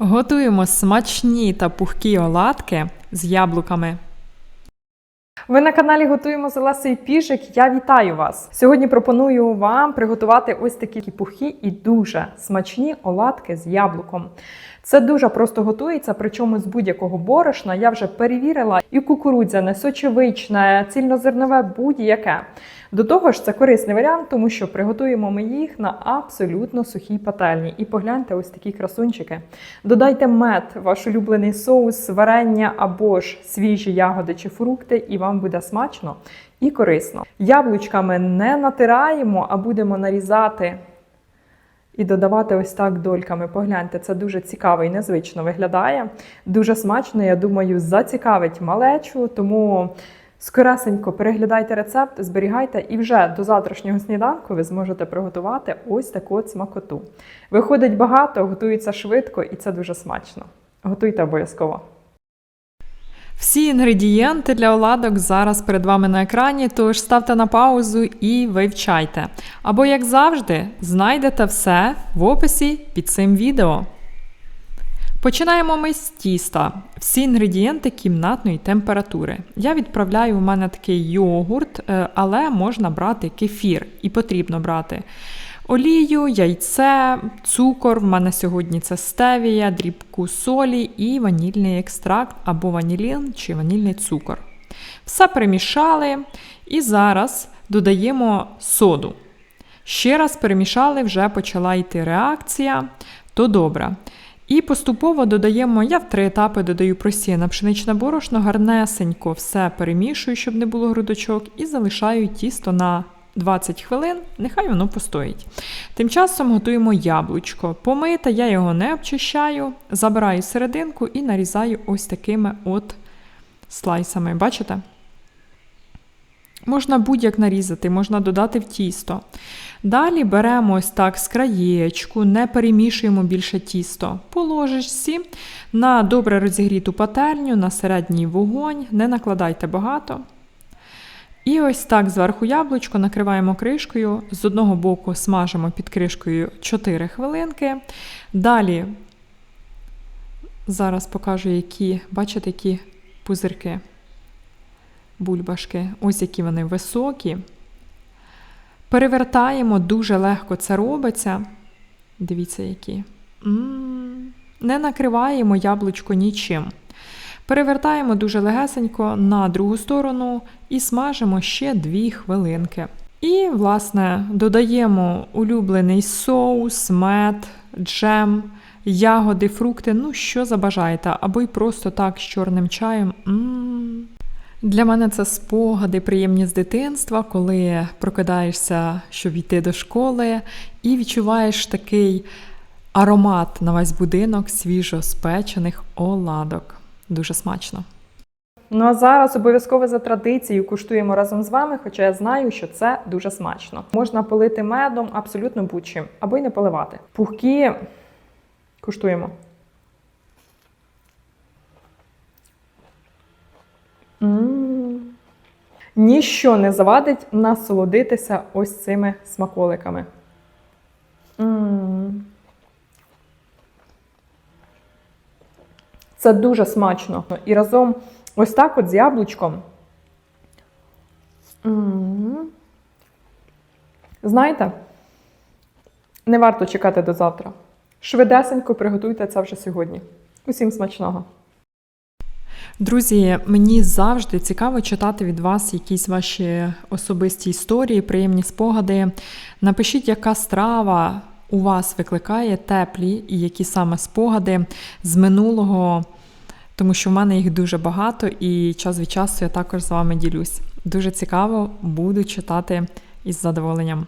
Готуємо смачні та пухкі оладки з яблуками. Ви на каналі Готуємо з Олесею Піжик. Я вітаю вас. Сьогодні пропоную вам приготувати ось такі пухі і дуже смачні оладки з яблуком. Це дуже просто готується, причому з будь-якого борошна. Я вже перевірила і кукурудзяне, сочевичне, цільнозернове будь-яке. До того ж, це корисний варіант, тому що приготуємо ми їх на абсолютно сухій пательні. І погляньте ось такі красунчики. Додайте мед, ваш улюблений соус, варення або ж свіжі ягоди чи фрукти, і вам буде смачно і корисно. Яблучками не натираємо, а будемо нарізати і додавати ось так дольками. Погляньте, це дуже цікаво і незвично виглядає. Дуже смачно, я думаю, зацікавить малечу, тому. Скоресенько переглядайте рецепт, зберігайте, і вже до завтрашнього сніданку ви зможете приготувати ось таку от смакоту. Виходить багато, готується швидко і це дуже смачно. Готуйте обов'язково. Всі інгредієнти для оладок зараз перед вами на екрані, тож ставте на паузу і вивчайте. Або, як завжди, знайдете все в описі під цим відео. Починаємо ми з тіста. Всі інгредієнти кімнатної температури. Я відправляю у мене такий йогурт, е, але можна брати кефір і потрібно брати олію, яйце, цукор. В мене сьогодні це стевія, дрібку солі і ванільний екстракт або ванілін чи ванільний цукор. Все перемішали і зараз додаємо соду. Ще раз перемішали, вже почала йти реакція, то добре. І поступово додаємо, я в три етапи додаю просіяне пшеничне борошно, гарнесенько все перемішую, щоб не було грудочок, і залишаю тісто на 20 хвилин, нехай воно постоїть. Тим часом готуємо яблучко. Помите, я його не обчищаю, забираю серединку і нарізаю ось такими от слайсами. Бачите? Можна будь-як нарізати, можна додати в тісто. Далі беремо ось так з краєчку, не перемішуємо більше тісто по ложечці на добре розігріту пательню, на середній вогонь, не накладайте багато. І ось так зверху яблучко накриваємо кришкою, з одного боку смажимо під кришкою 4 хвилинки. Далі, зараз покажу, які, бачите, які пузирки, бульбашки, ось які вони високі. Перевертаємо, дуже легко це робиться. Дивіться, які. М-м-м. Не накриваємо яблучко нічим. Перевертаємо дуже легесенько на другу сторону і смажимо ще 2 хвилинки. І, власне, додаємо улюблений соус, мед, джем, ягоди, фрукти, ну що забажаєте, або й просто так з чорним чаєм. М-м-м. Для мене це спогади приємні з дитинства, коли прокидаєшся, щоб йти до школи, і відчуваєш такий аромат на весь будинок свіжо спечених оладок. Дуже смачно. Ну а зараз обов'язково за традицією куштуємо разом з вами, хоча я знаю, що це дуже смачно. Можна полити медом абсолютно будь-чим, або й не поливати. Пухкі куштуємо. Ніщо не завадить насолодитися ось цими смаколиками. Це дуже смачно. І разом ось так от з яблучком. Знаєте, не варто чекати до завтра. Швидесенько приготуйте це вже сьогодні. Усім смачного! Друзі, мені завжди цікаво читати від вас якісь ваші особисті історії, приємні спогади. Напишіть, яка страва у вас викликає теплі і які саме спогади з минулого, тому що в мене їх дуже багато, і час від часу я також з вами ділюсь. Дуже цікаво, буду читати із задоволенням.